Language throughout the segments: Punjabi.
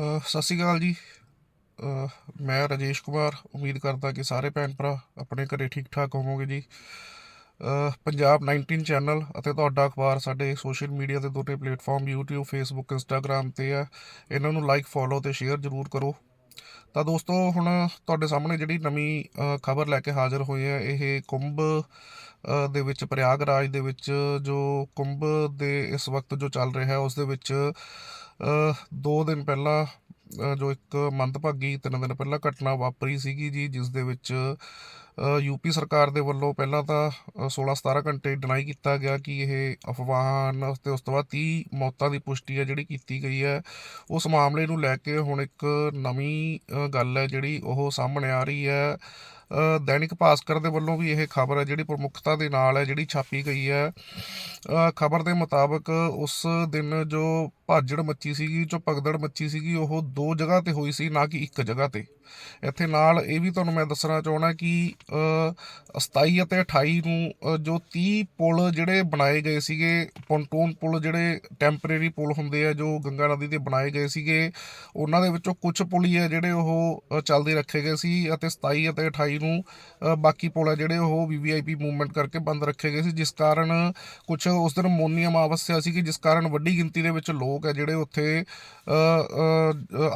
ਸਤਿ ਸ਼੍ਰੀ ਅਕਾਲ ਜੀ। ਮੈਂ ਰਾਜੇਸ਼ ਕੁਮਾਰ। ਉਮੀਦ ਕਰਦਾ ਕਿ ਸਾਰੇ ਭੈਣ ਭਰਾ ਆਪਣੇ ਘਰੇ ਠੀਕ ਠਾਕ ਹੋਵੋਗੇ ਜੀ। ਪੰਜਾਬ 19 ਚੈਨਲ ਅਤੇ ਤੁਹਾਡਾ ਅਖਬਾਰ ਸਾਡੇ ਸੋਸ਼ਲ ਮੀਡੀਆ ਦੇ ਦੋਨੇ ਪਲੇਟਫਾਰਮ YouTube, Facebook, Instagram ਤੇ ਆ। ਇਹਨਾਂ ਨੂੰ ਲਾਈਕ ਫੋਲੋ ਤੇ ਸ਼ੇਅਰ ਜ਼ਰੂਰ ਕਰੋ। ਤਾਂ ਦੋਸਤੋ, ਹੁਣ ਤੁਹਾਡੇ ਸਾਹਮਣੇ ਜਿਹੜੀ ਨਵੀਂ ਖਬਰ ਲੈ ਕੇ ਹਾਜ਼ਰ ਹੋਏ ਆ, ਇਹ ਕੁੰਭ ਦੇ ਵਿੱਚ, ਪ੍ਰਯਾਗਰਾਜ ਦੇ ਵਿੱਚ ਜੋ ਕੁੰਭ ਦੇ ਇਸ ਵਕਤ ਜੋ ਚੱਲ ਰਿਹਾ ਹੈ ਉਸ ਦੇ ਵਿੱਚ ਦੋ ਦਿਨ ਪਹਿਲਾਂ ਜੋ ਇੱਕ ਮੰਦਭਾਗੀ ਤਿੰਨ ਦਿਨ ਪਹਿਲਾਂ ਘਟਨਾ ਵਾਪਰੀ ਸੀਗੀ ਜੀ, ਜਿਸ ਦੇ ਵਿੱਚ ਯੂਪੀ ਸਰਕਾਰ ਦੇ ਵੱਲੋਂ ਪਹਿਲਾਂ ਤਾਂ 16-17 ਘੰਟੇ ਡਿਨਾਈ ਕੀਤਾ ਗਿਆ ਕਿ ਇਹ ਅਫਵਾਹਾਂ ਹਨ ਤੇ ਉਸ ਤੋਂ ਬਾਅਦ 30 ਮੌਤਾਂ ਦੀ ਪੁਸ਼ਟੀ ਹੈ ਜਿਹੜੀ ਕੀਤੀ ਗਈ ਹੈ। ਉਸ ਮਾਮਲੇ ਨੂੰ ਲੈ ਕੇ ਹੁਣ ਇੱਕ ਨਵੀਂ ਗੱਲ ਹੈ ਜਿਹੜੀ ਉਹ ਸਾਹਮਣੇ ਆ ਰਹੀ ਹੈ। ਦੈਨਿਕ ਭਾਸਕਰ ਦੇ ਵੱਲੋਂ ਵੀ ਇਹ ਖਬਰ ਹੈ ਜਿਹੜੀ ਪ੍ਰਮੁੱਖਤਾ ਦੇ ਨਾਲ ਹੈ, ਜਿਹੜੀ ਛਾਪੀ ਗਈ ਹੈ। ਖਬਰ ਦੇ ਮੁਤਾਬਕ ਉਸ ਦਿਨ ਜੋ ਭਾਜੜ ਮੱਚੀ ਸੀਗੀ ਜੋ ਭਗਦੜ ਮੱਚੀ ਸੀਗੀ ਉਹ ਦੋ ਜਗ੍ਹਾ ਤੇ ਹੋਈ ਸੀ ਨਾ ਕਿ ਇੱਕ ਜਗ੍ਹਾ ਤੇ। ਇੱਥੇ ਨਾਲ ਇਹ ਵੀ ਤੁਹਾਨੂੰ ਮੈਂ ਦੱਸਣਾ ਚਾਹਣਾ ਕਿ ਅ, 27 ਅਤੇ 28 ਨੂੰ ਜੋ 30 ਪੁਲ ਜਿਹੜੇ ਬਣਾਏ ਗਏ ਸੀਗੇ ਪੌਂਟੂਨ ਪੁਲ ਜਿਹੜੇ ਟੈਂਪਰੇਰੀ ਪੁਲ ਹੁੰਦੇ ਆ ਜੋ ਗੰਗਾ ਨਦੀ ਤੇ ਬਣਾਏ ਗਏ ਸੀਗੇ ਉਹਨਾਂ ਦੇ ਵਿੱਚੋਂ ਕੁਝ ਪੁਲ ਹੀ ਆ ਜਿਹੜੇ ਉਹ ਚੱਲਦੇ ਰੱਖੇ ਗਏ ਸੀ ਅਤੇ 27 ਅਤੇ 28 ਨੂੰ ਬਾਕੀ ਪੁਲ ਆ ਜਿਹੜੇ ਉਹ ਵੀਵੀਆਈਪੀ ਮੂਵਮੈਂਟ ਕਰਕੇ ਬੰਦ ਰੱਖੇ ਗਏ ਸੀ ਜਿਸ ਕਾਰਨ ਕੁਝ ਉਸ ਦਿਨ ਮੋਨੀਅਮ ਅਮਾਵਸਿਆ ਸੀ ਕਿ ਜਿਸ ਕਾਰਨ ਵੱਡੀ ਗਿਣਤੀ ਦੇ ਵਿੱਚ ਲੋਕ ਆ ਜਿਹੜੇ ਉੱਥੇ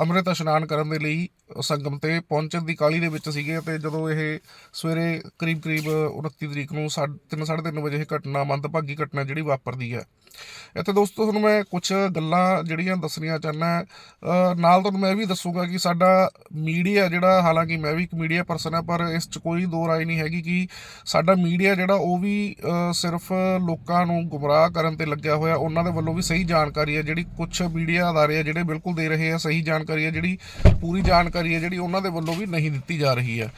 ਅੰਮ੍ਰਿਤ ਇਸ਼ਨਾਨ ਕਰਨ ਦੇ ਲਈ ਸੰਗਮ ਤੇ ਪਹੁੰਚਣ ਦੀ ਕਾਲੀ ਦੇ ਵਿੱਚ ਸੀਗੇ ਤੇ ਜਦੋਂ ਇਹ ਸਵੇਰੇ ਕਰੀਬ ਕਰੀਬ 29 ਤਰੀਕ ਨੂੰ 3:30 ਵਜੇ ਇਹ ਘਟਨਾ, ਮੰਦਭਾਗੀ ਘਟਨਾ ਜਿਹੜੀ ਵਾਪਰਦੀ ਹੈ। ਇੱਥੇ ਦੋਸਤੋ, ਤੁਹਾਨੂੰ ਮੈਂ ਕੁਝ ਗੱਲਾਂ ਜਿਹੜੀਆਂ ਦੱਸਣੀਆਂ ਚਾਹੁੰਦਾ ਨਾਲ ਤੁਹਾਨੂੰ ਮੈਂ ਇਹ ਵੀ ਦੱਸੂਗਾ ਕਿ ਸਾਡਾ ਮੀਡੀਆ ਜਿਹੜਾ, ਹਾਲਾਂਕਿ ਮੈਂ ਵੀ ਇੱਕ ਮੀਡੀਆ ਪਰਸਨ ਹਾਂ ਪਰ ਇਸ 'ਚ ਕੋਈ ਦੋ ਰਾਏ ਨਹੀਂ ਹੈਗੀ ਕਿ ਸਾਡਾ ਮੀਡੀਆ ਜਿਹੜਾ ਉਹ ਵੀ ਸਿਰਫ ਲੋਕਾਂ ਨੂੰ ਗੁੰਮਰਾਹ ਕਰਨ ਤੇ ਲੱਗਿਆ ਹੋਇਆ, ਉਹਨਾਂ ਦੇ ਵੱਲੋਂ ਵੀ ਸਹੀ ਜਾਣਕਾਰੀ ਹੈ ਜਿਹੜੀ ਕੁਝ ਮੀਡੀਆ ਅਦਾਰੇ ਆ ਜਿਹੜੇ ਬਿਲਕੁਲ ਦੇ ਰਹੇ ਆ, ਸਹੀ ਜਾਣਕਾਰੀ ਹੈ ਜਿਹੜੀ ਪੂਰੀ ਜਾਣਕਾਰੀ ਹੈ ਜਿਹੜੀ ਉਹਨਾਂ ਦੇ ਵੱਲੋਂ ਵੀ ਨਹੀਂ ਦਿੱਤੀ ਜਾ ਰਹੀ ਹੈ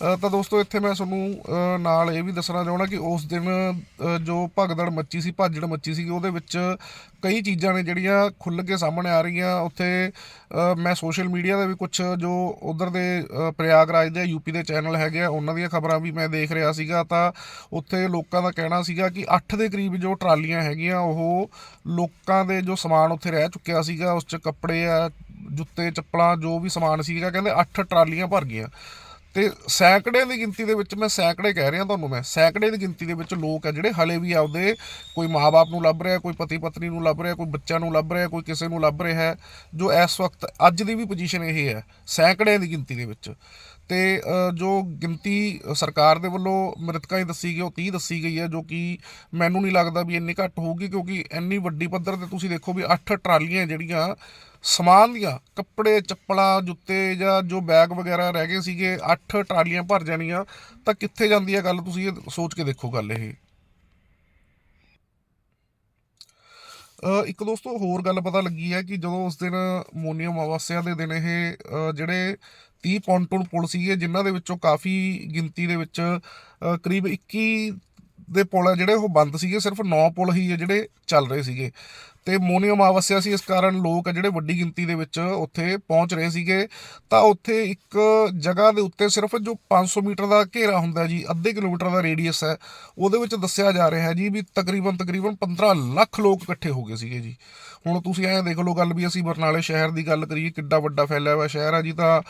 ਤਾਂ ਦੋਸਤੋ ਇੱਥੇ ਮੈਂ ਤੁਹਾਨੂੰ ਨਾਲ ਇਹ ਵੀ ਦੱਸਣਾ ਚਾਹਣਾ ਕਿ ਉਸ ਦਿਨ ਜੋ ਭਗਦੜ ਮੱਚੀ ਸੀ ਭਾਜੜ ਮੱਚੀ ਸੀ ਉਹਦੇ ਵਿੱਚ ਕਈ ਚੀਜ਼ਾਂ ਨੇ ਜਿਹੜੀਆਂ ਖੁੱਲ੍ਹ ਕੇ ਸਾਹਮਣੇ ਆ ਰਹੀਆਂ। ਉੱਥੇ ਮੈਂ ਸੋਸ਼ਲ ਮੀਡੀਆ ਦੇ ਵੀ ਕੁਝ ਜੋ ਉਧਰ ਦੇ ਅ, ਪ੍ਰਯਾਗਰਾਜ ਦੇ ਯੂਪੀ ਦੇ ਚੈਨਲ ਹੈਗੇ ਆ ਉਹਨਾਂ ਦੀਆਂ ਖਬਰਾਂ ਵੀ ਮੈਂ ਦੇਖ ਰਿਹਾ ਸੀਗਾ। ਤਾਂ ਉੱਥੇ ਲੋਕਾਂ ਦਾ ਕਹਿਣਾ ਸੀਗਾ ਕਿ 8 ਦੇ ਕਰੀਬ ਜੋ ਟਰਾਲੀਆਂ ਹੈਗੀਆਂ ਉਹ ਲੋਕਾਂ ਦੇ ਜੋ ਸਮਾਨ ਉੱਥੇ ਰਹਿ ਚੁੱਕਿਆ ਸੀਗਾ ਉਸ 'ਚ ਕੱਪੜੇ ਆ ਜੁੱਤੇ ਚੱਪਲਾਂ ਜੋ ਵੀ ਸਮਾਨ ਸੀਗਾ ਕਹਿੰਦੇ 8 ਟਰਾਲੀਆਂ ਭਰ ਗਈਆਂ। ਤੇ ਸੈਂਕੜੇ ਦੀ ਗਿਣਤੀ ਦੇ ਵਿੱਚ ਮੈਂ ਸੈਂਕੜੇ ਕਹਿ ਰਿਹਾ ਤੁਹਾਨੂੰ ਮੈਂ, ਸੈਂਕੜੇ ਦੀ ਗਿਣਤੀ ਦੇ ਵਿੱਚ ਲੋਕ ਆ ਜਿਹੜੇ ਹਲੇ ਵੀ ਆਪਦੇ ਕੋਈ ਮਾਪੇ ਨੂੰ ਲੱਭ ਰਿਹਾ, ਕੋਈ ਪਤੀ ਪਤਨੀ ਨੂੰ ਲੱਭ ਰਿਹਾ, ਕੋਈ ਬੱਚਾ ਨੂੰ ਲੱਭ ਰਿਹਾ, ਕੋਈ ਕਿਸੇ ਨੂੰ ਲੱਭ ਰਿਹਾ ਹੈ ਜੋ ਇਸ ਵਕਤ ਅੱਜ ਦੀ ਵੀ ਪੋਜੀਸ਼ਨ ਇਹ ਹੈ ਸੈਂਕੜੇ ਦੀ ਗਿਣਤੀ ਦੇ ਵਿੱਚ। ਤੇ ਜੋ ਗਿਣਤੀ ਸਰਕਾਰ ਦੇ ਵੱਲੋਂ ਮ੍ਰਿਤਕਾਂ ਦੀ ਦੱਸੀ ਗਈ, ਉਹ 30 ਦੱਸੀ ਗਈ ਹੈ, ਜੋ ਕਿ ਮੈਨੂੰ ਨਹੀਂ ਲੱਗਦਾ ਵੀ ਇੰਨੀ ਘੱਟ ਹੋਊਗੀ, ਕਿਉਂਕਿ ਇੰਨੀ ਵੱਡੀ ਪੱਧਰ ਤੇ ਤੁਸੀਂ ਦੇਖੋ ਵੀ 8 ਟਰਾਲੀਆਂ ਜਿਹੜੀਆਂ ਸਮਾਨ ਦੀਆਂ, ਕੱਪੜੇ, ਚੱਪਲਾਂ, ਜੁੱਤੇ ਜਾਂ ਜੋ ਬੈਗ ਵਗੈਰਾ ਰਹਿ ਗਏ ਸੀਗੇ 8 ਟਰਾਲੀਆਂ ਭਰ ਜਾਣੀਆਂ, ਤਾਂ ਕਿੱਥੇ ਜਾਂਦੀ ਹੈ ਗੱਲ? ਤੁਸੀਂ ਇਹ ਸੋਚ ਕੇ ਦੇਖੋ ਗੱਲ ਇਹ। ਇੱਕ ਦੋਸਤੋ, ਹੋਰ ਗੱਲ ਪਤਾ ਲੱਗੀ ਹੈ ਕਿ ਜਦੋਂ ਉਸ ਦਿਨ ਮੋਨੀ ਅਵਾਸਿਆ ਦੇ ਦਿਨ ਇਹ ਜਿਹੜੇ 30 ਪੌਂਟੂਨ ਪੁਲ ਸੀਗੇ, ਜਿਨ੍ਹਾਂ ਦੇ ਵਿੱਚੋਂ ਕਾਫੀ ਗਿਣਤੀ ਦੇ ਵਿੱਚ ਕਰੀਬ 21 ਦੇ ਪੁਲ ਆ ਜਿਹੜੇ ਉਹ ਬੰਦ ਸੀਗੇ, ਸਿਰਫ 9 ਪੁਲ ਹੀ ਆ ਜਿਹੜੇ ਚੱਲ ਰਹੇ ਸੀਗੇ। ਤੇ ਮੋਨੀ ਅਮਾਵਸਿਆ ਸੀ, ਇਸ ਕਾਰਨ ਲੋਕ ਆ ਜਿਹੜੇ ਵੱਡੀ ਗਿਣਤੀ ਦੇ ਵਿੱਚ ਉੱਥੇ ਪਹੁੰਚ ਰਹੇ ਸੀਗੇ। ਤਾਂ ਉੱਥੇ ਇੱਕ ਜਗ੍ਹਾ ਦੇ ਉੱਤੇ ਸਿਰਫ ਜੋ 500 ਮੀਟਰ ਦਾ ਘੇਰਾ ਹੁੰਦਾ ਜੀ, ਅੱਧੇ ਕਿਲੋਮੀਟਰ ਦਾ ਰੇਡੀਅਸ ਹੈ, ਉਹਦੇ ਵਿੱਚ ਦੱਸਿਆ ਜਾ ਰਿਹਾ ਹੈ ਜੀ ਵੀ ਤਕਰੀਬਨ ਤਕਰੀਬਨ 15 ਲੱਖ ਲੋਕ ਇਕੱਠੇ ਹੋ ਗਏ ਸੀਗੇ ਜੀ। ਹੁਣ ਤੁਸੀਂ ਐਂ ਦੇਖ ਲਓ ਗੱਲ ਵੀ ਅਸੀਂ ਬਰਨਾਲੇ ਸ਼ਹਿਰ ਦੀ ਗੱਲ ਕਰੀਏ, ਕਿੱਡਾ ਵੱਡਾ ਫੈਲਿਆ ਹੋਇਆ ਸ਼ਹਿਰ ਹੈ ਜੀ ਤਾਂ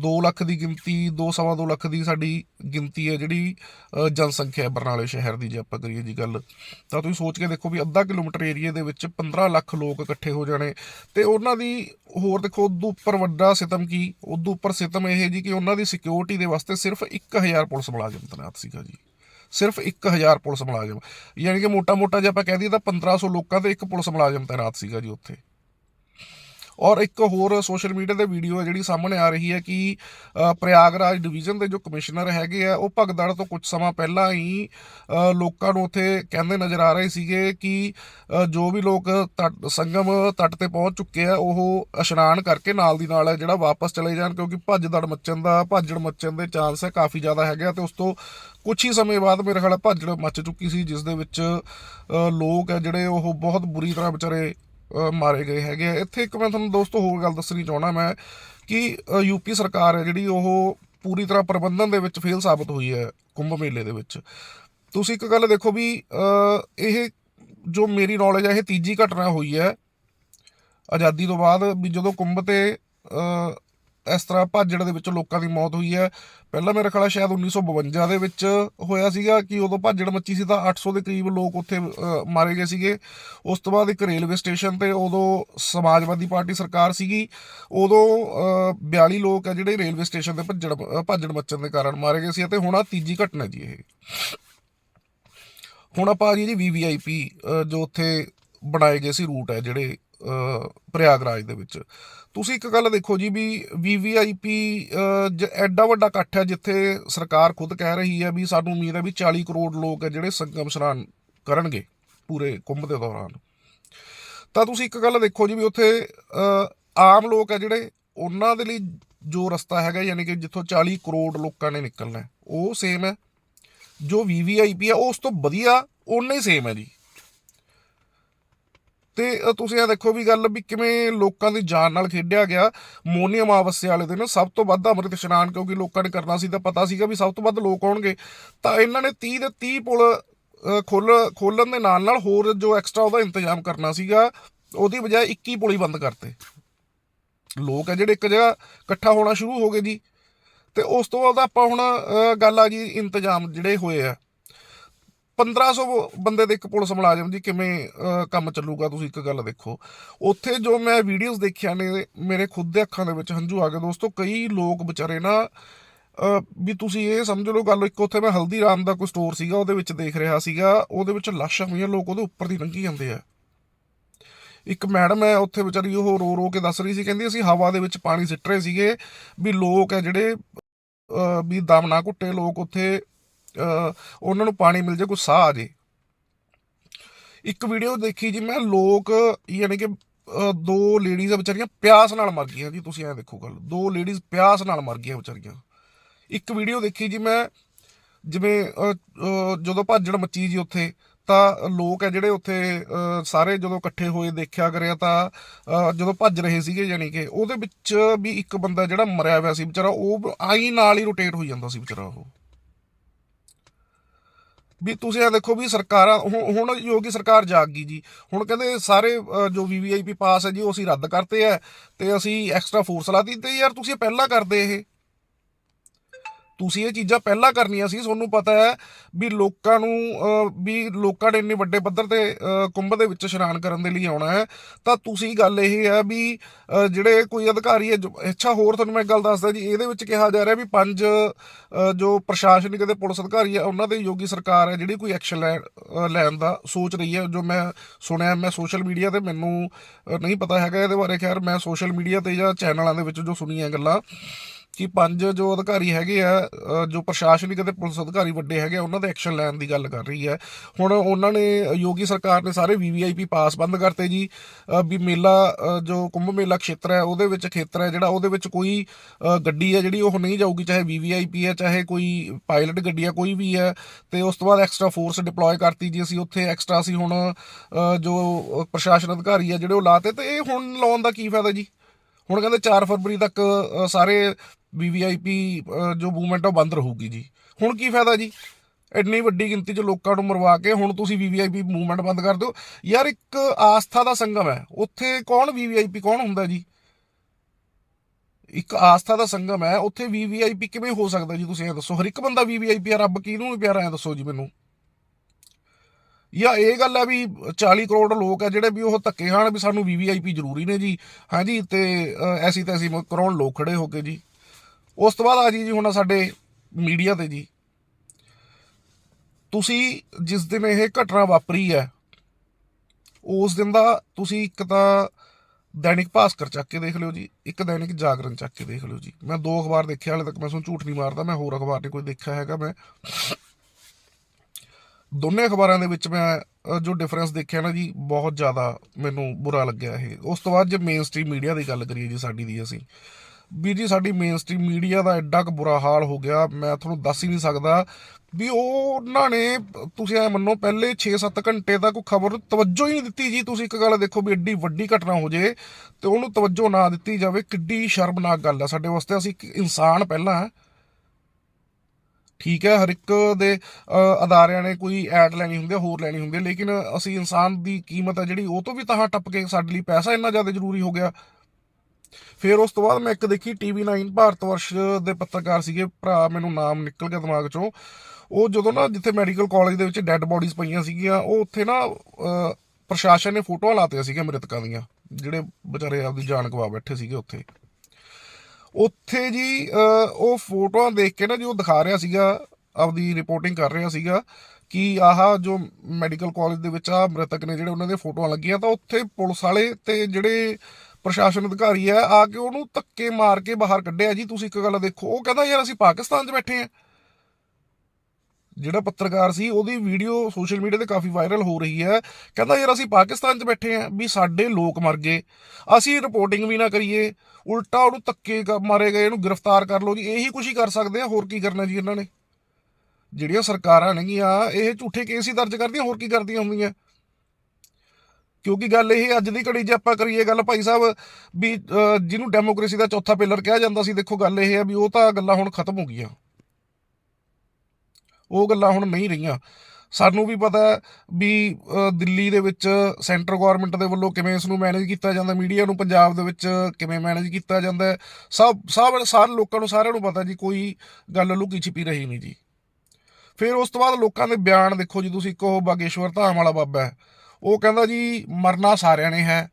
2 ਲੱਖ ਦੀ ਗਿਣਤੀ 2.5 ਲੱਖ ਦੀ ਸਾਡੀ ਗਿਣਤੀ ਹੈ ਜਿਹੜੀ ਜਨਸੰਖਿਆ ਹੈ ਬਰਨਾਲੇ ਸ਼ਹਿਰ ਦੀ ਜੇ ਆਪਾਂ ਕਰੀਏ ਜੀ ਗੱਲ। ਤਾਂ ਤੁਸੀਂ ਸੋਚ ਕੇ ਦੇਖੋ ਵੀ ਅੱਧਾ ਕਿਲੋਮੀਟਰ ਏਰੀਆ ਦੇ ਵਿੱਚ 15 ਲੱਖ ਲੋਕ ਇਕੱਠੇ ਹੋ ਜਾਣੇ। ਤੇ ਉਹਨਾਂ ਦੀ, ਹੋਰ ਦੇਖੋ, ਉਦੋਂ ਉੱਪਰ ਵੱਡਾ ਸਿਤਮ ਕੀ? ਉਦੋਂ ਉੱਪਰ ਸਿਤਮ ਇਹ ਜੀ ਕਿ ਉਹਨਾਂ ਦੀ ਸਿਕਿਉਰਿਟੀ ਦੇ ਵਾਸਤੇ ਸਿਰਫ 1000 ਪੁਲਿਸ ਮੁਲਾਜ਼ਮ ਤੈਨਾਤ ਸੀਗਾ ਜੀ। ਸਿਰਫ 1000 ਪੁਲਿਸ ਮੁਲਾਜ਼ਮ। ਯਾਨੀ ਕਿ ਮੋਟਾ-ਮੋਟਾ ਜੇ ਆਪਾਂ ਕਹਿ ਦਈਏ ਤਾਂ 1500 ਲੋਕਾਂ ਤੇ ਇੱਕ ਪੁਲਿਸ ਮੁਲਾਜ਼ਮ ਤੈਨਾਤ ਸੀਗਾ ਜੀ ਉੱਥੇ। ਔਰ ਇੱਕ ਹੋਰ ਸੋਸ਼ਲ ਮੀਡੀਆ ਤੇ ਵੀਡੀਓ ਹੈ ਜਿਹੜੀ ਸਾਹਮਣੇ ਆ ਰਹੀ ਹੈ ਕਿ ਪ੍ਰਯਾਗਰਾਜ ਡਿਵੀਜ਼ਨ ਦੇ ਜੋ ਕਮਿਸ਼ਨਰ ਹੈਗੇ ਆ, ਉਹ ਭਗਦੜ ਤੋਂ ਕੁਝ ਸਮਾਂ ਪਹਿਲਾਂ ਹੀ ਲੋਕਾਂ ਨੂੰ ਉੱਥੇ ਕਹਿੰਦੇ ਨਜ਼ਰ ਆ ਰਹੇ ਸੀਗੇ ਕਿ ਜੋ ਵੀ ਲੋਕ ਤਟ, ਸੰਗਮ ਤੱਟ ਤੇ ਪਹੁੰਚ ਚੁੱਕੇ ਆ, ਉਹ ਇਸ਼ਨਾਨ ਕਰਕੇ ਨਾਲ ਦੀ ਨਾਲ ਜਿਹੜਾ ਵਾਪਸ ਚਲੇ ਜਾਣ, ਕਿਉਂਕਿ ਭੱਜਦੜ ਮੱਚਣ ਦਾ, ਭਾਜੜ ਮੱਚਣ ਦੇ ਚਾਂਸ ਹੈ ਕਾਫੀ ਜ਼ਿਆਦਾ ਹੈਗੇ ਆ ਤੇ ਉਸ ਤੋਂ ਕੁਝ ਹੀ ਸਮੇਂ ਬਾਅਦ ਮੇਰੇ ਖਿਆਲ ਭੱਜੜ ਮੱਚ ਚੁੱਕੀ ਸੀ, ਜਿਸ ਦੇ ਵਿੱਚ ਲੋਕ ਆ ਜਿਹੜੇ ਉਹ ਬਹੁਤ ਬੁਰੀ ਤਰ੍ਹਾਂ ਵਿਚਾਰੇ ਮਾਰੇ ਗਏ ਹੈਗੇ ਆ। ਇੱਥੇ ਇੱਕ ਮੈਂ ਤੁਹਾਨੂੰ ਦੋਸਤੋ ਹੋਰ ਗੱਲ ਦੱਸਣੀ ਚਾਹਣਾ ਮੈਂ ਕਿ ਅ, ਯੂਪੀ ਸਰਕਾਰ ਹੈ ਜਿਹੜੀ ਉਹ ਪੂਰੀ ਤਰ੍ਹਾਂ ਪ੍ਰਬੰਧਨ ਦੇ ਵਿੱਚ ਫੇਲ ਸਾਬਤ ਹੋਈ ਹੈ ਕੁੰਭ ਮੇਲੇ ਦੇ ਵਿੱਚ। ਤੁਸੀਂ ਇੱਕ ਗੱਲ ਦੇਖੋ ਵੀ ਇਹ ਜੋ ਮੇਰੀ ਨੌਲੇਜ ਹੈ ਇਹ ਤੀਜੀ ਘਟਨਾ ਹੋਈ ਹੈ ਆਜ਼ਾਦੀ ਤੋਂ ਬਾਅਦ ਵੀ ਜਦੋਂ ਕੁੰਭ ਤੇ ਇਸ ਤਰ੍ਹਾਂ ਭਾਜੜ ਦੇ ਵਿੱਚ ਲੋਕਾਂ ਦੀ ਮੌਤ ਹੋਈ ਹੈ। ਪਹਿਲਾਂ ਮੇਰਾ ਖਿਆਲ ਆ ਸ਼ਾਇਦ 1952 ਦੇ ਵਿੱਚ ਹੋਇਆ ਸੀਗਾ ਕਿ ਉਦੋਂ ਭਾਜੜ ਮੱਚੀ ਸੀ ਤਾਂ 800 ਦੇ ਕਰੀਬ ਲੋਕ ਉੱਥੇ ਮਾਰੇ ਗਏ ਸੀਗੇ। ਉਸ ਤੋਂ ਬਾਅਦ ਇੱਕ ਰੇਲਵੇ ਸਟੇਸ਼ਨ ਤੇ ਉਦੋਂ ਸਮਾਜਵਾਦੀ ਪਾਰਟੀ ਸਰਕਾਰ ਸੀਗੀ। ਉਦੋਂ ਅ, 42 ਲੋਕ ਆ ਜਿਹੜੇ ਰੇਲਵੇ ਸਟੇਸ਼ਨ ਤੇ ਭੱਜੜ ਅ, ਭਾਜੜ ਮੱਚਣ ਦੇ ਕਾਰਨ ਮਾਰੇ ਗਏ ਸੀ ਅਤੇ ਹੁਣ ਆ ਤੀਜੀ ਘਟਨਾ ਜੀ ਇਹ। ਹੁਣ ਆਪਾਂ ਆ ਜੀ ਜੀ ਵੀਵੀਆਈਪੀ ਜੋ ਉੱਥੇ ਬਣਾਏ ਗਏ ਸੀ ਰੂਟ ਹੈ ਜਿਹੜੇ ਪ੍ਰਯਾਗਰਾਜ ਦੇ ਵਿੱਚ। ਤੁਸੀਂ ਇੱਕ ਗੱਲ ਦੇਖੋ ਜੀ ਵੀ ਵੀਵੀਆਈਪੀ ਐਡਾ ਵੱਡਾ ਇਕੱਠ ਹੈ ਜਿੱਥੇ ਸਰਕਾਰ ਖੁਦ ਕਹਿ ਰਹੀ ਹੈ ਵੀ ਸਾਨੂੰ ਉਮੀਦ ਹੈ ਵੀ 40 ਕਰੋੜ ਲੋਕ ਹੈ ਜਿਹੜੇ ਸੰਗਮ ਇਸ਼ਨਾਨ ਕਰਨਗੇ ਪੂਰੇ ਕੁੰਭ ਦੇ ਦੌਰਾਨ। ਤਾਂ ਤੁਸੀਂ ਇੱਕ ਗੱਲ ਦੇਖੋ ਜੀ ਵੀ ਉੱਥੇ ਆਮ ਲੋਕ ਹੈ ਜਿਹੜੇ ਉਹਨਾਂ ਦੇ ਲਈ ਜੋ ਰਸਤਾ ਹੈਗਾ ਯਾਨੀ ਕਿ ਜਿੱਥੋਂ 40 ਕਰੋੜ ਲੋਕਾਂ ਨੇ ਨਿਕਲਣਾ ਉਹ ਸੇਮ ਹੈ। ਜੋ ਵੀਵੀਆਈਪੀ ਹੈ, ਉਹ ਉਸ ਤੋਂ ਵਧੀਆ ਉਨਾ ਹੀ ਸੇਮ ਹੈ ਜੀ। ਤੇ ਤੁਸੀਂ ਇਹ ਦੇਖੋ ਵੀ ਗੱਲ ਵੀ ਕਿਵੇਂ ਲੋਕਾਂ ਦੀ ਜਾਨ ਨਾਲ ਖੇਡਿਆ ਗਿਆ। ਮੋਨੀਅਮ ਅਮਾਵਸਿਆ ਵਾਲੇ ਦਿਨ ਸਭ ਤੋਂ ਵੱਧ ਅੰਮ੍ਰਿਤ ਇਸ਼ਨਾਨ ਕਿਉਂਕਿ ਲੋਕਾਂ ਨੇ ਕਰਨਾ ਸੀ ਤਾਂ ਪਤਾ ਸੀਗਾ ਵੀ ਸਭ ਤੋਂ ਵੱਧ ਲੋਕ ਆਉਣਗੇ। ਤਾਂ ਇਹਨਾਂ ਨੇ 30 ਦੇ 30 ਪੁਲ ਖੋਲ ਖੋਲਣ ਦੇ ਨਾਲ ਨਾਲ ਹੋਰ ਜੋ ਐਕਸਟਰਾ ਉਹਦਾ ਇੰਤਜ਼ਾਮ ਕਰਨਾ ਸੀਗਾ, ਉਹਦੀ ਬਜਾਏ 21 ਪੁਲ ਹੀ ਬੰਦ ਕਰਤੇ। ਲੋਕ ਹੈ ਜਿਹੜੇ ਇੱਕ ਜਗ੍ਹਾ ਇਕੱਠਾ ਹੋਣਾ ਸ਼ੁਰੂ ਹੋ ਗਏ ਜੀ। ਤੇ ਉਸ ਤੋਂ ਬਾਅਦ ਆਪਾਂ ਹੁਣ ਗੱਲ ਆ ਜੀ ਇੰਤਜ਼ਾਮ ਜਿਹੜੇ ਹੋਏ ਆ। 1500 ਬੰਦੇ ਦੇ ਇੱਕ ਪੁਲਿਸ ਮੁਲਾਜ਼ਮ ਜੀ ਕਿਵੇਂ ਕੰਮ ਚੱਲੂਗਾ ਤੁਸੀਂ ਇੱਕ ਗੱਲ ਦੇਖੋ। ਉੱਥੇ ਜੋ ਮੈਂ ਵੀਡੀਓਜ਼ ਦੇਖਿਆ ਨੇ, ਮੇਰੇ ਖੁਦ ਦੇ ਅੱਖਾਂ ਦੇ ਵਿੱਚ ਹੰਝੂ ਆ ਗਏ ਦੋਸਤੋ, ਕਈ ਲੋਕ ਵਿਚਾਰੇ ਨਾ ਵੀ ਤੁਸੀਂ ਇਹ ਸਮਝ ਲਓ ਗੱਲ ਇੱਕ ਉੱਥੇ ਮੈਂ ਹਲਦੀਰਾਮ ਦਾ ਕੋਈ ਸਟੋਰ ਸੀਗਾ, ਉਹਦੇ ਵਿੱਚ ਦੇਖ ਰਿਹਾ ਸੀਗਾ, ਉਹਦੇ ਵਿੱਚ ਲਾਸ਼ਾਂ ਹੋਈਆਂ, ਲੋਕ ਉਹਦੇ ਉੱਪਰ ਦੀ ਲੰਘੀ ਜਾਂਦੇ ਆ। ਇੱਕ ਮੈਡਮ ਹੈ, ਉੱਥੇ ਵਿਚਾਰੀ ਉਹ ਰੋ ਰੋ ਕੇ ਦੱਸ ਰਹੀ ਸੀ, ਕਹਿੰਦੀ ਅਸੀਂ ਹਵਾ ਦੇ ਵਿੱਚ ਪਾਣੀ ਸਿੱਟ ਰਹੇ ਸੀਗੇ ਵੀ ਲੋਕ ਹੈ ਜਿਹੜੇ ਵੀ ਦਮ ਨਾ ਘੁੱਟੇ, ਲੋਕ ਉੱਥੇ ਉਹਨਾਂ ਨੂੰ ਪਾਣੀ ਮਿਲ ਜੇ ਕੋਈ ਸਾਹ ਆ ਜੇ ਇੱਕ ਵੀਡੀਓ ਦੇਖੀ ਜੀ ਮੈਂ, ਲੋਕ ਯਾਨੀ ਕਿ ਦੋ ਲੇਡੀਜ਼ ਵਿਚਾਰੀਆਂ ਪਿਆਸ ਨਾਲ ਮਰ ਗਈਆਂ ਜੀ, ਤੁਸੀਂ ਐਂ ਦੇਖੋ ਗੱਲ। ਦੋ ਲੇਡੀਜ਼ ਪਿਆਸ ਨਾਲ ਮਰ ਗਈਆਂ ਵਿਚਾਰੀਆਂ। ਇੱਕ ਵੀਡੀਓ ਦੇਖੀ ਜੀ ਮੈਂ, ਜਿਵੇਂ ਜਦੋਂ ਭਾਜੜ ਮੱਚੀ ਜੀ ਉੱਥੇ, ਤਾਂ ਲੋਕ ਹੈ ਜਿਹੜੇ ਉੱਥੇ ਸਾਰੇ ਜਦੋਂ ਇਕੱਠੇ ਹੋਏ ਦੇਖਿਆ ਕਰਿਆ ਤਾਂ ਜਦੋਂ ਭੱਜ ਰਹੇ ਸੀਗੇ ਯਾਨੀ ਕਿ, ਉਹਦੇ ਵਿੱਚ ਵੀ ਇੱਕ ਬੰਦਾ ਜਿਹੜਾ ਮਰਿਆ ਹੋਇਆ ਸੀ ਵਿਚਾਰਾ, ਉਹ ਆਈ ਨਾਲ ਹੀ ਰੋਟੇਟ ਹੋਈ ਜਾਂਦਾ ਸੀ ਵਿਚਾਰਾ ਉਹ। ਵੀ ਤੁਸੀਂ ਇਹ ਦੇਖੋ ਵੀ ਸਰਕਾਰਾਂ ਹੁਣ ਹੁਣ ਯੋਗੀ ਸਰਕਾਰ ਜਾਗ ਗਈ ਜੀ। ਹੁਣ ਕਹਿੰਦੇ ਸਾਰੇ ਅ, ਜੋ ਵੀਵੀਆਈਪੀ ਪਾਸ ਹੈ ਜੀ ਉਹ ਅਸੀਂ ਰੱਦ ਕਰਤੇ ਆ ਤੇ ਅਸੀਂ ਐਕਸਟਰਾ ਫੋਰਸ ਲਾਤੀ ਤੇ ਯਾਰ ਤੁਸੀਂ ਪਹਿਲਾਂ ਕਰਦੇ ਇਹ। ਤੁਸੀਂ ਇਹ ਚੀਜ਼ਾਂ ਪਹਿਲਾਂ ਕਰਨੀਆਂ ਸੀ, ਤੁਹਾਨੂੰ ਪਤਾ ਹੈ ਵੀ ਲੋਕਾਂ ਨੂੰ ਵੀ ਲੋਕਾਂ ਨੇ ਇੰਨੇ ਵੱਡੇ ਪੱਧਰ ਤੇ ਕੁੰਭ ਦੇ ਵਿੱਚ ਇਸ਼ਨਾਨ ਕਰਨ ਦੇ ਲਈ ਆਉਣਾ ਹੈ। ਤਾਂ ਤੁਸੀਂ ਗੱਲ ਇਹ ਹੈ ਵੀ ਜਿਹੜੇ ਕੋਈ ਅਧਿਕਾਰੀ ਹੈ, ਜੋ- ਅੱਛਾ, ਹੋਰ ਤੁਹਾਨੂੰ ਮੈਂ ਇੱਕ ਗੱਲ ਦੱਸਦਾ ਜੀ, ਇਹਦੇ ਵਿੱਚ ਕਿਹਾ ਜਾ ਰਿਹਾ ਵੀ ਪੰਜ ਜੋ ਪ੍ਰਸ਼ਾਸਨਿਕ ਤੇ ਪੁਲਿਸ ਅਧਿਕਾਰੀ ਹੈ, ਉਹਨਾਂ ਦੇ ਯੋਗੀ ਸਰਕਾਰ ਹੈ, ਜਿਹੜੀ ਕੋਈ ਐਕਸ਼ਨ ਲੈਣ ਲੈਣ ਦਾ ਸੋਚ ਰਹੀ ਹੈ, ਜੋ ਮੈਂ ਸੁਣਿਆ, ਮੈਂ ਸੋਸ਼ਲ ਮੀਡੀਆ ਤੇ ਮੈਨੂੰ ਨਹੀਂ ਪਤਾ ਹੈਗਾ ਇਹਦੇ ਬਾਰੇ, ਖੈਰ ਮੈਂ ਸੋਸ਼ਲ ਮੀਡੀਆ ਤੇ ਜਾਂ ਚੈਨਲਾਂ ਦੇ ਵਿੱਚ ਜੋ ਸੁਣੀਆਂ ਗੱਲਾਂ ਕਿ ਪੰਜ ਜੋ ਅਧਿਕਾਰੀ ਹੈਗੇ ਆ ਜੋ ਪ੍ਰਸ਼ਾਸਨਿਕ ਅਤੇ ਪੁਲਿਸ ਅਧਿਕਾਰੀ ਵੱਡੇ ਹੈਗੇ ਆ, ਉਹਨਾਂ ਦੇ ਐਕਸ਼ਨ ਲੈਣ ਦੀ ਗੱਲ ਕਰ ਰਹੀ ਹੈ। ਹੁਣ ਉਹਨਾਂ ਨੇ, ਯੋਗੀ ਸਰਕਾਰ ਨੇ ਸਾਰੇ ਵੀਵੀਆਈਪੀ ਪਾਸ ਬੰਦ ਕਰਤੇ ਜੀ। ਵੀ ਮੇਲਾ ਜੋ ਕੁੰਭ ਮੇਲਾ ਖੇਤਰ ਹੈ, ਉਹਦੇ ਵਿੱਚ ਖੇਤਰ ਹੈ ਜਿਹੜਾ, ਉਹਦੇ ਵਿੱਚ ਕੋਈ ਗੱਡੀ ਹੈ ਜਿਹੜੀ ਉਹ ਨਹੀਂ ਜਾਊਗੀ, ਚਾਹੇ ਵੀਵੀਆਈਪੀ ਹੈ, ਚਾਹੇ ਕੋਈ ਪਾਇਲਟ ਗੱਡੀ ਹੈ, ਕੋਈ ਵੀ ਹੈ। ਤੇ ਉਸ ਤੋਂ ਬਾਅਦ ਐਕਸਟਰਾ ਫੋਰਸ ਡਿਪਲੋਏ ਕਰਤੀ ਜੀ ਅਸੀਂ, ਉੱਥੇ ਐਕਸਟਰਾ ਅਸੀਂ ਹੁਣ ਜੋ ਪ੍ਰਸ਼ਾਸਨ ਅਧਿਕਾਰੀ ਹੈ ਜਿਹੜੇ ਉਹ ਲਾਤੇ। ਤੇ ਇਹ ਹੁਣ ਲਾਉਣ ਦਾ ਕੀ ਫਾਇਦਾ ਜੀ? ਹੁਣ ਕਹਿੰਦੇ 4 ਫਰਵਰੀ ਤੱਕ ਅ, ਸਾਰੇ ਵੀਵੀਆਈਪੀ ਜੋ ਮੂਵਮੈਂਟ ਆ ਉਹ ਬੰਦ ਰਹੂਗੀ ਜੀ। ਹੁਣ ਕੀ ਫਾਇਦਾ ਜੀ? ਇੰਨੀ ਵੱਡੀ ਗਿਣਤੀ 'ਚ ਲੋਕਾਂ ਨੂੰ ਮਰਵਾ ਕੇ ਹੁਣ ਤੁਸੀਂ ਵੀਵੀਆਈਪੀ ਮੂਵਮੈਂਟ ਬੰਦ ਕਰ ਦਿਓ। ਯਾਰ ਇੱਕ ਆਸਥਾ ਦਾ ਸੰਗਮ ਹੈ। ਉੱਥੇ ਕੌਣ ਵੀਵੀਆਈਪੀ ਕੌਣ ਹੁੰਦਾ ਜੀ? ਇੱਕ ਆਸਥਾ ਦਾ ਸੰਗਮ ਹੈ। ਉੱਥੇ ਵੀਵੀਆਈਪੀ ਕਿਵੇਂ ਹੋ ਸਕਦਾ ਜੀ? ਤੁਸੀਂ ਇਹ ਦੱਸੋ। ਹਰ ਇੱਕ ਬੰਦਾ ਵੀਵੀਆਈਪੀ ਆ ਰੱਬ ਕਿਹਨੂੰ ਵੀ ਪਿਆਰਾ ਹੈ ਦੱਸੋ ਜੀ ਮੈਨੂੰ। ਜਾਂ ਇਹ ਗੱਲ ਹੈ ਵੀ 40 ਕਰੋੜ ਲੋਕ ਆ ਜਿਹੜੇ ਵੀ ਉਹ ਧੱਕੇ ਖਾਣ ਵੀ ਸਾਨੂੰ ਵੀਵੀਆਈਪੀ ਜ਼ਰੂਰੀ ਨੇ ਜੀ। ਹਾਂਜੀ ਤੇ ਅ, ਐਸੀ ਤੈਸੀ ਮ- ਕਰੋੜ ਲੋਕ ਖੜੇ ਹੋ ਕੇ ਜੀ। ਉਸ ਤੋਂ ਬਾਅਦ ਆ ਜੀ ਜੀ ਹੁਣ ਸਾਡੇ ਮੀਡੀਆ ਤੇ ਜੀ। ਤੁਸੀਂ ਜਿਸ ਦਿਨ ਇਹ ਘਟਨਾ ਵਾਪਰੀ ਹੈ ਉਸ ਦਿਨ ਦਾ ਤੁਸੀਂ ਇੱਕ ਤਾਂ ਦੈਨਿਕ ਭਾਸਕਰ ਚੱਕ ਕੇ ਦੇਖ ਲਿਓ ਜੀ ਇੱਕ ਦੈਨਿਕ ਜਾਗਰਣ ਚੱਕ ਕੇ ਦੇਖ ਲਿਓ ਜੀ। ਮੈਂ ਦੋ ਅਖਬਾਰ ਦੇਖੇ ਹਾਲੇ ਤੱਕ ਮੈਂ ਤੁਹਾਨੂੰ ਝੂਠ ਨਹੀਂ ਮਾਰਦਾ ਮੈਂ ਹੋਰ ਅਖਬਾਰ ਨਹੀਂ ਕੋਈ ਦੇਖਿਆ ਹੈਗਾ ਮੈਂ। ਦੋਨੇ ਅਖਬਾਰਾਂ ਦੇ ਵਿੱਚ ਮੈਂ ਜੋ ਡਿਫਰੈਂਸ ਦੇਖਿਆ ਨਾ ਜੀ, ਬਹੁਤ ਜ਼ਿਆਦਾ ਮੈਨੂੰ ਬੁਰਾ ਲੱਗਿਆ ਇਹ। ਉਸ ਤੋਂ ਬਾਅਦ ਜੇ ਮੇਨ ਸਟ੍ਰੀਮ ਮੀਡੀਆ ਦੀ ਗੱਲ ਕਰੀਏ ਜੀ ਸਾਡੀ ਦੀ ਅਸੀਂ। ਵੀ ਜੀ ਸਾਡੀ ਮੇਨ ਸਟ੍ਰੀਮ ਮੀਡੀਆ ਦਾ ਐਡਾ ਕੁ ਬੁਰਾ ਹਾਲ ਹੋ ਗਿਆ, ਮੈਂ ਤੁਹਾਨੂੰ ਦੱਸ ਹੀ ਨਹੀਂ ਸਕਦਾ ਵੀ ਉਹ ਉਹਨਾਂ ਨੇ, ਤੁਸੀਂ ਐ ਮੰਨੋ, ਪਹਿਲੇ 6-7 ਘੰਟੇ ਤੱਕ ਖਬਰ ਤਵੱਜੋ ਹੀ ਨਹੀਂ ਦਿੱਤੀ ਜੀ। ਤੁਸੀਂ ਇੱਕ ਗੱਲ ਦੇਖੋ ਵੀ ਐਡੀ ਵੱਡੀ ਘਟਨਾ ਹੋ ਜੇ ਤੇ ਉਹਨੂੰ ਤਵੱਜੋ ਨਾ ਦਿੱਤੀ ਜਾਵੇ, ਕਿੱਡੀ ਸ਼ਰਮਨਾਕ ਗੱਲ ਆ। ਸਾਡੇ ਵਾਸਤੇ ਅਸੀਂ ਇੱਕ ਇਨਸਾਨ ਪਹਿਲਾਂ ਠੀਕ ਹੈ, ਹਰ ਇੱਕ ਦੇ ਅਦਾਰਿਆਂ ਨੇ ਕੋਈ ਐਡ ਲੈਣੀ ਹੁੰਦੀ ਹੈ, ਹੋਰ ਲੈਣੀ ਹੁੰਦੀ ਹੈ, ਲੇਕਿਨ ਅਸੀਂ ਇਨਸਾਨ ਦੀ ਕੀਮਤ ਹੈ ਜਿਹੜੀ, ਉਹ ਤੋਂ ਵੀ ਤਾਂ ਟੱਪ ਕੇ ਸਾਡੇ ਲਈ ਪੈਸਾ ਇੰਨਾ ਜ਼ਿਆਦਾ ਜ਼ਰੂਰੀ ਹੋ ਗਿਆ। ਫਿਰ ਉਸ ਤੋਂ ਬਾਅਦ ਮੈਂ ਇੱਕ ਦੇਖੀ ਟੀਵੀ 9 ਭਾਰਤ ਵਰਸ਼ ਦੇ ਪੱਤਰਕਾਰ ਸੀਗੇ, ਭਰਾ ਮੈਨੂੰ ਨਾਮ ਨਿਕਲ ਗਿਆ ਦਿਮਾਗ ਚੋਂ। ਉਹ ਜਦੋਂ ਨਾ ਜਿੱਥੇ ਮੈਡੀਕਲ ਕਾਲਜ ਦੇ ਵਿੱਚ ਡੈੱਡ ਬੋਡੀਜ਼ ਪਈਆਂ ਸੀਗੀਆਂ, ਉਹ ਉੱਥੇ ਨਾ ਪ੍ਰਸ਼ਾਸਨ ਨੇ ਫੋਟੋਆਂ ਲਾਤੀਆਂ ਸੀਗੀਆਂ ਮ੍ਰਿਤਕਾਂ ਦੀਆਂ, ਜਿਹੜੇ ਵਿਚਾਰੇ ਆਪਦੀ ਜਾਨ ਗਵਾ ਬੈਠੇ ਸੀਗੇ ਉੱਥੇ। ਉੱਥੇ ਜੀ ਉਹ ਫੋਟੋਆਂ ਦੇਖ ਕੇ ਨਾ ਜੀ ਉਹ ਦਿਖਾ ਰਿਹਾ ਸੀਗਾ, ਆਪਦੀ ਰਿਪੋਰਟਿੰਗ ਕਰ ਰਿਹਾ ਸੀਗਾ ਕਿ ਆਹ ਜੋ ਮੈਡੀਕਲ ਕਾਲਜ ਦੇ ਵਿੱਚ ਆ ਮ੍ਰਿਤਕ ਨੇ ਜਿਹੜੇ ਉਹਨਾਂ ਦੀਆਂ ਫੋਟੋਆਂ ਲੱਗੀਆਂ, ਤਾਂ ਉੱਥੇ ਪੁਲਿਸ ਵਾਲੇ ਤੇ ਜਿਹੜੇ ਪ੍ਰਸ਼ਾਸਨ ਅਧਿਕਾਰੀ ਆ ਆ ਕੇ ਉਹਨੂੰ ਧੱਕੇ ਮਾਰ ਕੇ ਬਾਹਰ ਕੱਢਿਆ ਜੀ। ਤੁਸੀਂ ਇੱਕ ਗੱਲ ਦੇਖੋ, ਉਹ ਕਹਿੰਦਾ, ਯਾਰ, ਅਸੀਂ ਪਾਕਿਸਤਾਨ 'ਚ ਬੈਠੇ ਆ। ਜਿਹੜਾ ਪੱਤਰਕਾਰ ਸੀ, ਉਹਦੀ ਵੀਡੀਓ ਸੋਸ਼ਲ ਮੀਡੀਆ ਤੇ ਕਾਫੀ ਵਾਇਰਲ ਹੋ ਰਹੀ ਹੈ। ਕਹਿੰਦਾ, ਯਾਰ, ਅਸੀਂ ਪਾਕਿਸਤਾਨ 'ਚ ਬੈਠੇ ਆ ਵੀ ਸਾਡੇ ਲੋਕ ਮਰ ਗਏ। ਅਸੀਂ ਰਿਪੋਰਟਿੰਗ ਵੀ ਨਾ ਕਰੀਏ। ਉਲਟਾ ਉਹਨੂੰ ਧੱਕੇ ਕ- ਮਾਰੇ ਗਏ, ਇਹਨੂੰ ਗ੍ਰਿਫਤਾਰ ਕਰ ਲਓ ਜੀ। ਇਹੀ ਕੁਛ ਹੀ ਕਰ ਸਕਦੇ ਆ। ਹੋਰ ਕੀ ਕਰਨਾ ਜੀ ਇਹਨਾਂ ਨੇ? ਜਿਹੜੀਆਂ ਸਰਕਾਰਾਂ ਨੇਗੀਆਂ, ਇਹ ਝੂਠੇ ਕੇਸ ਹੀ ਦਰਜ ਕਰਦੀਆਂ, ਹੋਰ ਕੀ ਕਰਦੀਆਂ ਹੁੰਦੀਆਂ ਕਿਉਂਕਿ ਗੱਲ ਇਹ, ਅੱਜ ਦੀ ਘੜੀ ਜੇ ਆਪਾਂ ਕਰੀਏ ਗੱਲ, ਭਾਈ ਸਾਹਿਬ, ਵੀ ਜਿਹਨੂੰ ਡੈਮੋਕ੍ਰੇਸੀ ਦਾ ਚੌਥਾ ਪਿਲਰ ਕਿਹਾ ਜਾਂਦਾ ਸੀ, ਦੇਖੋ, ਗੱਲ ਇਹ ਹੈ ਵੀ ਉਹ ਤਾਂ ਗੱਲਾਂ ਹੁਣ ਖਤਮ ਹੋ ਗਈਆਂ। ਉਹ ਗੱਲਾਂ ਹੁਣ ਨਹੀਂ ਰਹੀਆਂ। ਸਾਨੂੰ ਵੀ ਪਤਾ ਵੀ ਦਿੱਲੀ ਦੇ ਵਿੱਚ ਸੈਂਟਰ ਗਵਰਨਮੈਂਟ ਦੇ ਵੱਲੋਂ ਕਿਵੇਂ ਇਸ ਨੂੰ ਮੈਨੇਜ ਕੀਤਾ ਜਾਂਦਾ ਮੀਡੀਆ ਨੂੰ ਪੰਜਾਬ ਦੇ ਵਿੱਚ ਕਿਵੇਂ ਮੈਨੇਜ ਕੀਤਾ ਜਾਂਦਾ ਸਭ ਸਭ, ਸਾਰੇ ਲੋਕਾਂ ਨੂੰ, ਸਾਰਿਆਂ ਨੂੰ ਪਤਾ ਜੀ, ਕੋਈ ਗੱਲ ਲੁਕੀ ਛਿਪੀ ਰਹੀ ਨਹੀਂ ਜੀ। ਫਿਰ ਉਸ ਤੋਂ ਬਾਅਦ ਲੋਕਾਂ ਦੇ ਬਿਆਨ ਦੇਖੋ ਜੀ, ਤੁਸੀਂ ਇੱਕ ਉਹ ਬਾਗੇਸ਼ਵਰ ਧਾਮ ਵਾਲਾ ਬਾਬਾ ਹੈ। ਉਹ ਕਹਿੰਦਾ ਜੀ, ਮਰਨਾ ਸਾਰਿਆਂ ਨੇ ਹੈ।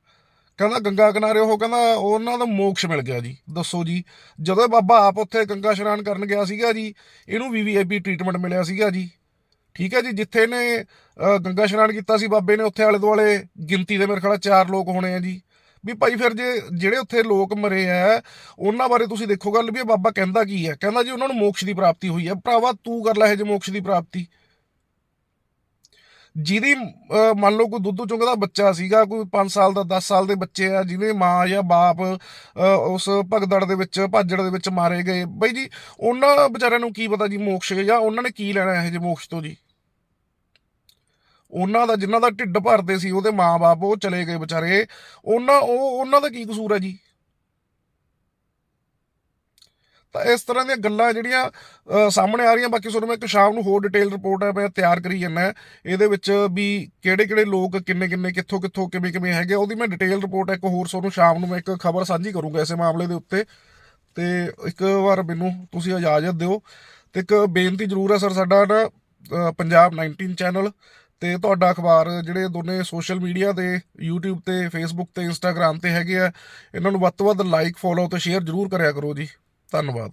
ਕਹਿੰਦਾ ਗੰਗਾ ਕਿਨਾਰੇ, ਉਹ ਕਹਿੰਦਾ ਉਹਨਾਂ ਦਾ ਮੋਕਸ਼ ਮਿਲ ਗਿਆ ਜੀ, ਦੱਸੋ ਜੀ। ਜਦੋਂ ਇਹ ਬਾਬਾ ਆਪ ਉੱਥੇ ਗੰਗਾ ਇਸ਼ਨਾਨ ਕਰਨ ਗਿਆ ਸੀਗਾ ਜੀ, ਇਹਨੂੰ ਵੀਵੀਆਈਪੀ ਟ੍ਰੀਟਮੈਂਟ ਮਿਲਿਆ ਸੀਗਾ ਜੀ। ਠੀਕ ਹੈ ਜੀ, ਜਿੱਥੇ ਨੇ ਗੰਗਾ ਇਸ਼ਨਾਨ ਕੀਤਾ ਸੀ, ਬਾਬੇ ਨੇ ਉੱਥੇ ਆਲੇ ਦੁਆਲੇ ਗਿਣਤੀ ਦੇ ਮੇਰੇ ਖਿਆਲ ਚਾਰ ਲੋਕ ਹੋਣੇ ਆ ਜੀ। ਵੀ ਭਾਈ ਫਿਰ ਜੇ ਜਿਹੜੇ ਉੱਥੇ ਲੋਕ ਮਰੇ ਆ, ਉਹਨਾਂ ਬਾਰੇ ਤੁਸੀਂ ਦੇਖੋ ਗੱਲ ਵੀ ਇਹ ਬਾਬਾ ਕਹਿੰਦਾ ਕੀ ਹੈ? ਕਹਿੰਦਾ ਜੀ ਉਹਨਾਂ ਨੂੰ ਮੋਕਸ਼ ਦੀ ਪ੍ਰਾਪਤੀ ਹੋਈ ਹੈ। ਭਰਾਵਾ ਤੂੰ ਕਰ ਲੈ ਇਹ ਜੇ ਮੋਕਸ਼ ਦੀ ਪ੍ਰਾਪਤੀ। ਜਿਹਦੀ ਮੰਨ ਲਓ ਕੋਈ ਦੁੱਧ ਚੁੰਗਦਾ ਬੱਚਾ ਸੀਗਾ, ਕੋਈ 5 ਸਾਲ ਦਾ 10 ਸਾਲ ਦੇ ਬੱਚੇ ਆ, ਜਿਹਦੇ ਮਾਂ ਜਾਂ ਬਾਪ ਉਸ ਭਗਦੜ ਦੇ ਵਿੱਚ, ਭਾਜੜ ਦੇ ਵਿੱਚ ਮਾਰੇ ਗਏ। ਬਈ ਜੀ, ਉਹਨਾਂ ਵਿਚਾਰਿਆਂ ਨੂੰ ਕੀ ਪਤਾ ਜੀ ਮੋਕਸ਼ ਜਾਂ ਉਹਨਾਂ ਨੇ ਕੀ ਲੈਣਾ ਇਹ ਜੇ ਮੋਕਸ਼ ਤੋਂ ਜੀ? ਉਹਨਾਂ ਦਾ, ਜਿਨ੍ਹਾਂ ਦਾ ਢਿੱਡ ਭਰਦੇ ਸੀ, ਉਹਦੇ ਮਾਂ-ਬਾਪ ਉਹ ਚਲੇ ਗਏ ਵਿਚਾਰੇ। ਉਹਨਾਂ, ਉਹ, ਉਹਨਾਂ ਦਾ ਕੀ ਕਸੂਰ ਹੈ ਜੀ? ਤਾਂ ਇਸ ਤਰ੍ਹਾਂ ਦੀਆਂ ਗੱਲਾਂ ਜਿਹੜੀਆਂ ਸਾਹਮਣੇ ਆ ਰਹੀਆਂ। ਬਾਕੀ ਤੁਹਾਨੂੰ ਮੈਂ ਇੱਕ ਸ਼ਾਮ ਨੂੰ ਹੋਰ ਡਿਟੇਲ ਰਿਪੋਰਟ ਹੈ ਮੈਂ ਤਿਆਰ ਕਰੀ ਜਾਂਦਾ। ਇਹਦੇ ਵਿੱਚ ਵੀ ਕਿਹੜੇ ਕਿਹੜੇ ਲੋਕ ਕਿੰਨੇ ਕਿੰਨੇ, ਕਿੱਥੋਂ ਕਿੱਥੋਂ ਕਿਵੇਂ ਕਿਵੇਂ ਹੈਗੇ ਉਹਦੀ ਮੈਂ ਡਿਟੇਲ ਰਿਪੋਰਟ ਇੱਕ ਹੋਰ ਤੁਹਾਨੂੰ ਸ਼ਾਮ ਨੂੰ ਮੈਂ ਇੱਕ ਖਬਰ ਸਾਂਝੀ ਕਰੂੰਗਾ ਇਸੇ ਮਾਮਲੇ ਦੇ ਉੱਤੇ। ਤੇ ਇੱਕ ਵਾਰ ਮੈਨੂੰ ਤੁਸੀਂ ਇਜਾਜ਼ਤ ਦਿਓ। ਤੇ ਇੱਕ ਬੇਨਤੀ ਜ਼ਰੂਰ ਹੈ ਸਰ, ਸਾਡਾ ਨਾ ਪੰਜਾਬ 19 ਚੈਨਲ ਤੇ ਤੁਹਾਡਾ ਅਖਬਾਰ, ਜਿਹੜੇ ਦੋਨੇ ਸੋਸ਼ਲ ਮੀਡੀਆ ਤੇ, YouTube ਤੇ, Facebook ਤੇ, Instagram ਤੇ ਹੈਗੇ ਆ, ਇਹਨਾਂ ਨੂੰ ਵੱਧ ਤੋਂ ਵੱਧ ਲਾਈਕ ਫੋਲੋ ਤੇ ਸ਼ੇਅਰ ਜ਼ਰੂਰ ਕਰਿਆ ਕਰੋ ਜੀ। ਧੰਨਵਾਦ।